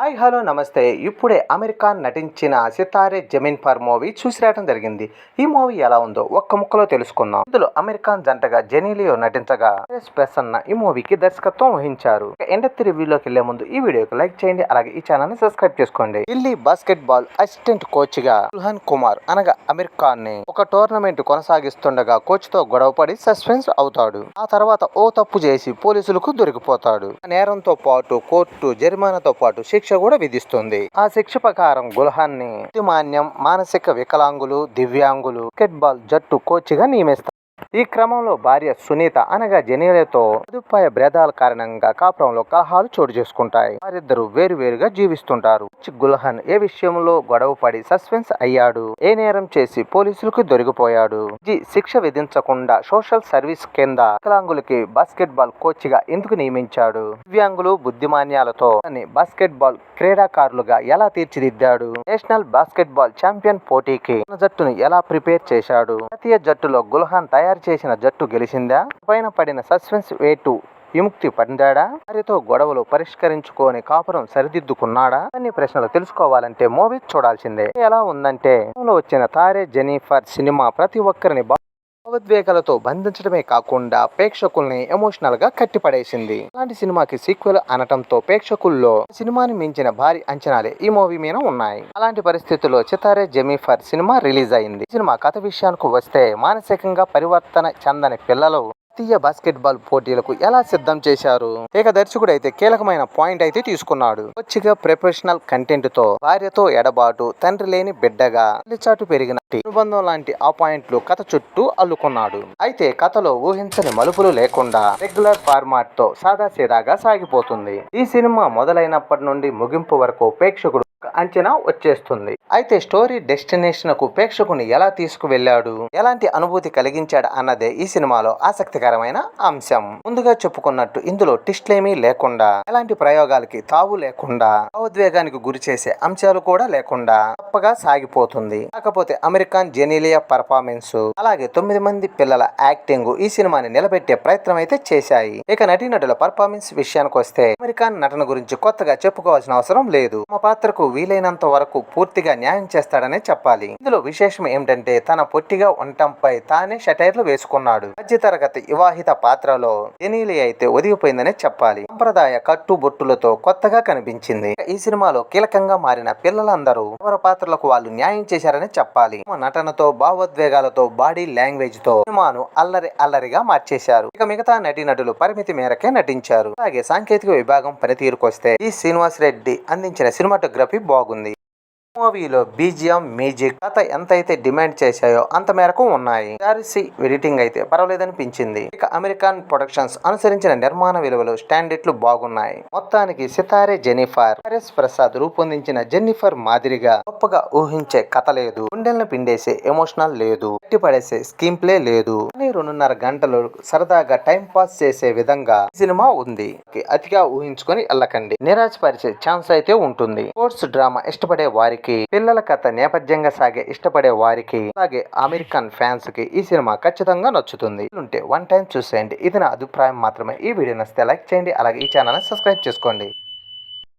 Hi hello నమస్తే. ఇప్పుడే అమెరికా నటించిన సితారే జమీన్ పర్ మూవీ చూసిరాయడం జరిగింది. ఈ మూవీ ఎలా ఉందో ఒక్క ముక్కలో తెలుసుకుందాం. ఇందులో అమెరికాన్ జంటగా జెనీలియో నటించగా ప్రసన్న ఈ మూవీకి దర్శకత్వం వహించారు. ఎండత్తి రివ్యూలోకి వెళ్ళే ముందు ఈ వీడియోకి లైక్ చేయండి అలాగే ఈ ఛానల్ని సబ్స్క్రైబ్ చేసుకోండి. ఢిల్లీ బాస్కెట్ బాల్ అసిస్టెంట్ కోచ్గా సుల్హాన్ కుమార్ అనగా అమీర్ ఖాన్ని ఒక టోర్నమెంట్ కొనసాగిస్తుండగా కోచ్తో గొడవపడి సస్పెన్స్ అవుతాడు. ఆ తర్వాత ఓ తప్పు చేసి పోలీసులకు దొరికిపోతాడు. ఆ నేరంతో పాటు కోర్టు జరిమానాతో పాటు శిక్ష కూడా విధిస్తుంది. ఆ శిక్ష ప్రకారం గుల్హాన్ని మాన్యం మానసిక వికలాంగులు దివ్యాంగులు క్రికెట్ బాల్ జట్టు కోచ్గా నియమిస్తారు. ఈ క్రమంలో భార్య సునీత అనగా జనీలతో సదుపాయ భేదాల కారణంగా కాపురంలో కలహాలు చోటు చేసుకుంటాయి. వారిద్దరు వేరు వేరుగా జీవిస్తుంటారు గుల్హన్ ఏ విషయంలో గొడవ పడి సస్పెన్స్ అయ్యాడు? ఏ నేరం చేసి పోలీసులకు దొరికిపోయాడు? జి శిక్ష విధించకుండా సోషల్ సర్వీస్ కింద వికలాంగులకి బాస్కెట్ బాల్ కోచ్గా ఎందుకు నియమించాడు? దివ్యాంగులు బుద్ధిమాన్యాలతో బాస్కెట్ బాల్ క్రీడాకారులుగా ఎలా తీర్చిదిద్దాడు? నేషనల్ బాస్కెట్ బాల్ ఛాంపియన్ పోటీకి జట్టును ఎలా ప్రిపేర్ చేశాడు? జాతీయ జట్టులో గుల్హాన్ తయారు చేసిన జట్టు గెలిచిందా? పైన పడిన సస్పెన్స్ వేటు విముక్తి పొందాడా? వారితో గొడవలు పరిష్కరించుకొని కాపురం సరిదిద్దుకున్నాడా? అన్ని ప్రశ్నలు తెలుసుకోవాలంటే మూవీ చూడాల్సిందే. ఎలా ఉందంటే వచ్చిన తారే జెనీఫర్ సినిమా ప్రతి ఒక్కరిని భావోద్వేగాలతో బంధించడమే కాకుండా ప్రేక్షకుల్ని ఎమోషనల్గా కట్టిపడేసింది. అలాంటి సినిమాకి సీక్వెల్ అనటంతో ప్రేక్షకుల్లో సినిమాని మించిన భారీ అంచనాలే ఈ మూవీ మీద ఉన్నాయి. అలాంటి పరిస్థితుల్లో చితారే జమీఫర్ సినిమా రిలీజ్ అయింది. సినిమా కథ విషయానికి వస్తే మానసికంగా పరివర్తన చెందని పిల్లలు జాతీయ బాస్కెట్బాల్ పోటీలకు ఎలా సిద్ధం చేశారు? ఇక దర్శకుడు అయితే కీలకమైన పాయింట్ అయితే తీసుకున్నాడు. కొచ్చిగా ప్రొఫెషనల్ కంటెంట్తో భార్యతో ఎడబాటు తండ్రి లేని బిడ్డగా చాటు పెరిగిన అనుబంధం లాంటి ఆ పాయింట్లు కథ చుట్టూ అల్లుకున్నాడు. అయితే కథలో ఊహించని మలుపులు లేకుండా రెగ్యులర్ ఫార్మాట్తో సాదాసీదాగా సాగిపోతుంది. ఈ సినిమా మొదలైనప్పటి నుండి ముగింపు వరకు ప్రేక్షకుడు అంచనా వచ్చేస్తుంది. అయితే స్టోరీ డెస్టినేషన్కు ప్రేక్షకుని ఎలా తీసుకువెళ్ళాడు? ఎలాంటి అనుభూతి కలిగించాడు అన్నదే ఈ సినిమాలో ఆసక్తికరమైన అంశం. ముందుగా చెప్పుకున్నట్టు ఇందులో టిస్ట్లేమీ లేకుండా ఎలాంటి ప్రయోగాలకి తావు లేకుండా భావోద్వేగానికి గురి చేసే అంశాలు కూడా లేకుండా తప్పగా సాగిపోతుంది. కాకపోతే అమెరికన్ జెనీలియా పర్ఫార్మెన్స్ అలాగే తొమ్మిది మంది పిల్లల యాక్టింగ్ ఈ సినిమాని నిలబెట్టే ప్రయత్నం అయితే చేశాయి. ఇక నటీనటుల పర్ఫార్మెన్స్ విషయానికి వస్తే అమెరికన్ నటన గురించి కొత్తగా చెప్పుకోవాల్సిన అవసరం లేదు. తమ పాత్రకు వీలైనంత వరకు పూర్తిగా న్యాయం చేస్తాడనే చెప్పాలి. ఇందులో విశేషం ఏమిటంటే తన పొట్టిగా ఉండటంపై తానే షటైర్లు వేసుకున్నాడు. మధ్యతరగతి వివాహిత పాత్రలో ఎనీలి అయితే ఒదిగిపోయిందనే చెప్పాలి. సంప్రదాయ కట్టుబొట్టులతో కొత్తగా కనిపించింది. ఈ సినిమాలో కీలకంగా మారిన పిల్లలందరూ ఎవరి పాత్రలకు వాళ్ళు న్యాయం చేశారని చెప్పాలి. తమ నటనతో భావోద్వేగాలతో బాడీ లాంగ్వేజ్తో సినిమాను అల్లరి అల్లరిగా మార్చేశారు. ఇక మిగతా నటీనటులు పరిమితి మేరకే నటించారు. అలాగే సాంకేతిక విభాగం పనితీరుకొస్తే ఈ శ్రీనివాస్ రెడ్డి అందించిన సినిమాటోగ్రఫీ బాగుంది. మూవీలో బీజిఎం మ్యూజిక్ కథ ఎంతైతే డిమాండ్ చేశాయో అంత మేరకు ఉన్నాయి. చారిసి ఎడిటింగ్ అయితే పర్వాలేదనిపించింది. ఇక అమెరికన్ ప్రొడక్షన్స్ అనుసరించిన నిర్మాణ విలువలు స్టాండర్డ్లు బాగున్నాయి. మొత్తానికి సితారే జెనిఫర్ ఆర్ఎస్ ప్రసాద్ రూపొందించిన జెన్నిఫర్ మాదిరిగా గొప్పగా ఊహించే కథ లేదు. గుండెలను పిండేసే ఎమోషనల్ లేదు. పడేసే స్కీమ్ ప్లే లేదు. కానీ రెండున్నర గంటలు సరదాగా టైం పాస్ చేసే విధంగా సినిమా ఉంది. అతిగా ఊహించుకొని వెళ్ళకండి. నిరాశపరిచే ఛాన్స్ అయితే ఉంటుంది. స్పోర్ట్స్ డ్రామా ఇష్టపడే వారికి పిల్లల కథ నేపథ్యంగా సాగే ఇష్టపడే వారికి అలాగే అమెరికన్ ఫ్యాన్స్కి ఈ సినిమా ఖచ్చితంగా నచ్చుతుంది. ఉంటే వన్ టైం చూసేయండి. ఇది నా అభిప్రాయం మాత్రమే. ఈ వీడియో నచ్చితే లైక్ చేయండి. అలాగే ఈ ఛానల్ సబ్స్క్రైబ్ చేసుకోండి.